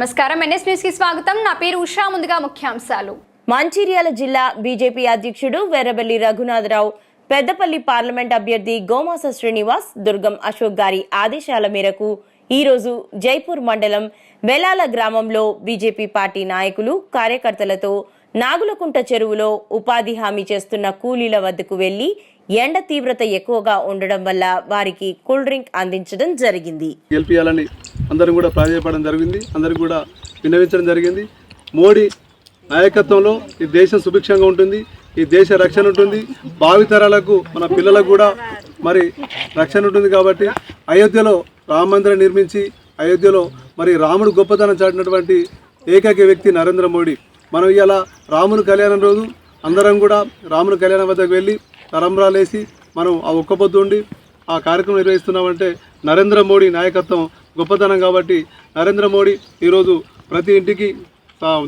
నమస్కారం. ఎన్ఎస్ న్యూస్కి స్వాగతం. నా పేరు ఉషా. ముందుగా ముఖ్యాంశాలు. మంచిర్యాల జిల్లా బీజేపీ అధ్యక్షుడు వెర్రబెల్లి రఘునాథరావు పెద్దపల్లి పార్లమెంట్ అభ్యర్థి గోమాస శ్రీనివాస్ దుర్గం అశోక్ గారి ఆదేశాల మేరకు ఈరోజు జైపూర్ మండలం వెలాల గ్రామంలో బీజేపీ పార్టీ నాయకులు కార్యకర్తలతో నాగులకుంట చెరువులో ఉపాధి హామీ చేస్తున్న కూలీల వద్దకు వెళ్ళి ఎండ తీవ్రత ఎక్కువగా ఉండడం వల్ల వారికి కూల్ డ్రింక్ అందించడం జరిగింది. అందరం కూడా ప్రాధాన్యపడడం జరిగింది. అందరికి కూడా విన్నవించడం జరిగింది. మోడీ నాయకత్వంలో ఈ దేశం సుభిక్షంగా ఉంటుంది. ఈ దేశ రక్షణ ఉంటుంది. భావితరాలకు మన పిల్లలకు కూడా మరి రక్షణ ఉంటుంది కాబట్టి అయోధ్యలో రామ మందిరం నిర్మించి అయోధ్యలో మరి రాముడు గొప్పతనం చాటినటువంటి ఏకైక వ్యక్తి నరేంద్ర మోడీ. మనం ఇవాళ రాముని కళ్యాణం రోజు అందరం కూడా రాముని కళ్యాణం వద్దకు వెళ్ళి తరంబ్రాలేసి మనం ఆ ఒక్క పొద్దు ఉండి ఆ కార్యక్రమం నిర్వహిస్తున్నామంటే నరేంద్ర మోడీ నాయకత్వం గొప్పతనం కాబట్టి నరేంద్ర మోడీ ఈరోజు ప్రతి ఇంటికి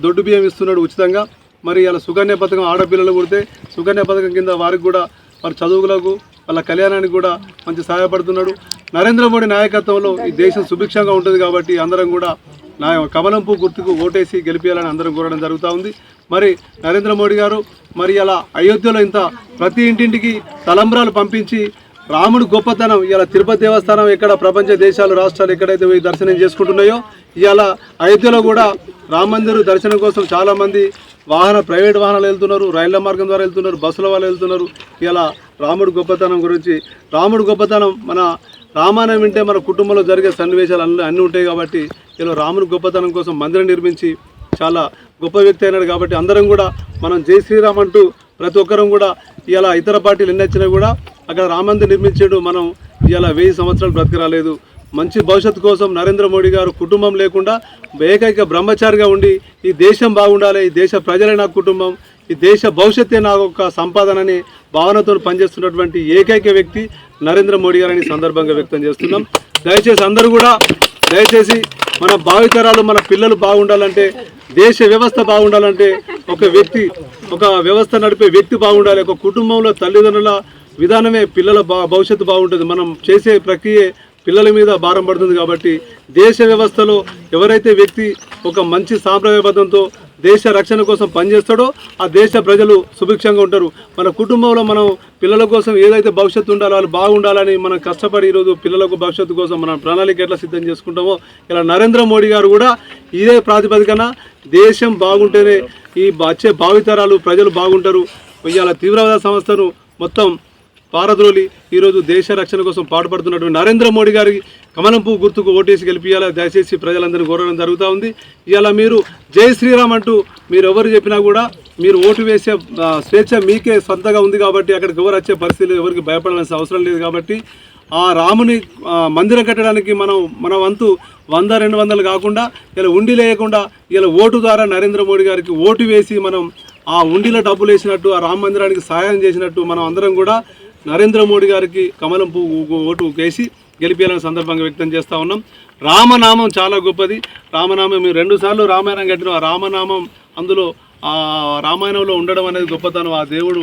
దొడ్డు బియ్యం ఇస్తున్నాడు ఉచితంగా. మరి ఇలా సుకన్య పథకం ఆడపిల్లలు పుడితే సుకన్య పథకం కింద వారికి కూడా వారి చదువులకు వాళ్ళ కళ్యాణానికి కూడా మంచి సహాయపడుతున్నాడు. నరేంద్ర మోడీ నాయకత్వంలో ఈ దేశం సుభిక్షంగా ఉంటుంది కాబట్టి అందరం కూడా నా కమలంపు గుర్తుకు ఓటేసి గెలిపించాలని అందరం కోరడం జరుగుతూ ఉంది. మరి నరేంద్ర మోడీ గారు మరి అలా అయోధ్యలో ఇంత ప్రతి ఇంటింటికి తలంబ్రాలు పంపించి రాముడు గొప్పతనం ఇలా తిరుపతి దేవస్థానం ఎక్కడ ప్రపంచ దేశాలు రాష్ట్రాలు ఎక్కడైతే పోయి దర్శనం చేసుకుంటున్నాయో ఇవాళ అయోధ్యలో కూడా రామ మందిర్ దర్శనం కోసం చాలామంది వాహన ప్రైవేట్ వాహనాలు వెళ్తున్నారు రైళ్ళ మార్గం ద్వారా వెళ్తున్నారు బస్సుల వాళ్ళు వెళ్తున్నారు. ఇలా రాముడు గొప్పతనం గురించి రాముడు గొప్పతనం మన రామాయణం వింటే మన కుటుంబంలో జరిగే సన్నివేశాలు అన్ని అన్నీ ఉంటాయి కాబట్టి ఇలా రాముడు గొప్పతనం కోసం మందిరం నిర్మించి చాలా గొప్ప వ్యక్తి అయినాడు కాబట్టి అందరం కూడా మనం జై శ్రీరామ్ అంటూ ప్రతి ఒక్కరం కూడా ఇలా ఇతర పార్టీలు ఎన్నొచ్చినా కూడా అక్కడ రామందిర్ నిర్మించాడు. మనం ఇలా వెయ్యి సంవత్సరాలు బ్రతకరాలేదు. మంచి భవిష్యత్తు కోసం నరేంద్ర మోడీ గారు కుటుంబం లేకుండా ఏకైక బ్రహ్మచారిగా ఉండి ఈ దేశం బాగుండాలి ఈ దేశ ప్రజలే నా కుటుంబం ఈ దేశ భవిష్యత్తే నా ఒక సంపాదనని భావనతో పనిచేస్తున్నటువంటి ఏకైక వ్యక్తి నరేంద్ర మోడీ గారని సందర్భంగా వ్యక్తం చేస్తున్నాం. దయచేసి అందరూ కూడా దయచేసి మన భావితరాలు మన పిల్లలు బాగుండాలంటే దేశ వ్యవస్థ బాగుండాలంటే ఒక వ్యక్తి ఒక వ్యవస్థ నడిపే వ్యక్తి బాగుండాలి. ఒక కుటుంబంలో తల్లిదండ్రుల విధానమే పిల్లల బా భవిష్యత్తు బాగుంటుంది. మనం చేసే ప్రక్రియ పిల్లల మీద భారం పడుతుంది కాబట్టి దేశ వ్యవస్థలో ఎవరైతే వ్యక్తి ఒక మంచి సాంప్రదాయబద్ధంతో దేశ రక్షణ కోసం పనిచేస్తాడో ఆ దేశ ప్రజలు సుభిక్షంగా ఉంటారు. మన కుటుంబంలో మనం పిల్లల కోసం ఏదైతే భవిష్యత్తు ఉండాలో వాళ్ళు బాగుండాలని మనం కష్టపడి ఈరోజు పిల్లలకు భవిష్యత్తు కోసం మనం ప్రణాళిక ఎట్లా సిద్ధం చేసుకుంటామో ఇలా నరేంద్ర మోడీ గారు కూడా ఇదే ప్రాతిపదికన దేశం బాగుంటేనే ఈ వచ్చే భావితరాలు ప్రజలు బాగుంటారు. ఇవాళ తీవ్రవాద సంస్థను మొత్తం పారద్రోలి ఈరోజు దేశ రక్షణ కోసం పాటుపడుతున్నటువంటి నరేంద్ర మోడీ గారికి కమలం పువ్వు గుర్తుకు ఓటేసి గెలిపియాలా? దయచేసి ప్రజలందరినీ కోరడం జరుగుతూ ఉంది. ఇవాళ మీరు జై శ్రీరామ్ అంటూ మీరు ఎవరు చెప్పినా కూడా మీరు ఓటు వేసే స్వేచ్ఛ మీకే సొంతగా ఉంది కాబట్టి అక్కడికి ఎవరు వచ్చే పరిస్థితి ఎవరికి భయపడాల్సిన అవసరం లేదు కాబట్టి ఆ రాముని మందిరం కట్టడానికి మనం మన వంతు వంద రెండు వందలు కాకుండా ఇలా ఉండి లేకుండా ఇలా ఓటు ద్వారా నరేంద్ర మోడీ గారికి ఓటు వేసి మనం ఆ ఉండిలో డబ్బులు వేసినట్టు ఆ రామ మందిరానికి సహాయం చేసినట్టు మనం అందరం కూడా నరేంద్ర మోడీ గారికి కమలం పువ్వు ఓటు వేసి గెలిపేయాలని సందర్భంగా వ్యక్తం చేస్తూ ఉన్నాం. రామనామం చాలా గొప్పది. రామనామం మేము రెండు సార్లు రామాయణం కట్టిన. ఆ రామనామం అందులో ఆ రామాయణంలో ఉండడం అనేది గొప్పతనం. ఆ దేవుడు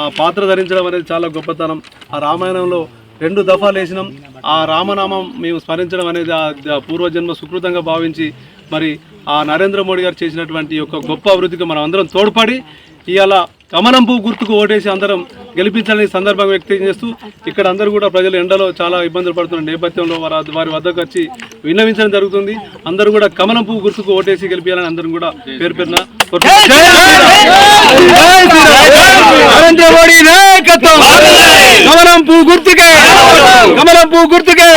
ఆ పాత్ర ధరించడం అనేది చాలా గొప్పతనం. ఆ రామాయణంలో రెండు దఫాలు వేసినాం. ఆ రామనామం మేము స్మరించడం అనేది ఆ ఆ పూర్వజన్మ సుకృతంగా భావించి మరి ఆ నరేంద్ర మోడీ గారు చేసినటువంటి యొక్క గొప్ప అభివృద్ధికి మనం అందరం తోడ్పడి ఇవాళ కమలం పువ్వు గుర్తుకు ఓటేసి అందరం గెలిపించాలని ఈ సందర్భంగా వ్యక్తం చేస్తూ ఇక్కడ అందరూ కూడా ప్రజలు ఎండలో చాలా ఇబ్బందులు పడుతున్న నేపథ్యంలో వారి వారి వద్దకు వచ్చి విన్నవించడం జరుగుతుంది. అందరూ కూడా కమలం పువ్వు గుర్తుకు ఓటేసి గెలిపించాలని అందరం కూడా పేరు పేరున నరేంద్ర మోడీ నాయకత్వం! కమలం పువ్వు గుర్తుకే! కమలం పువ్వు గుర్తుకే!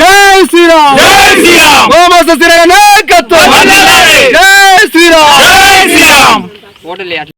జై శ్రీరామ్! జై శ్రీరామ్! గోమాస శ్రీరామ్ నాయకత్వం! వందనాలు. జై శ్రీరామ్! జై శ్రీరామ్!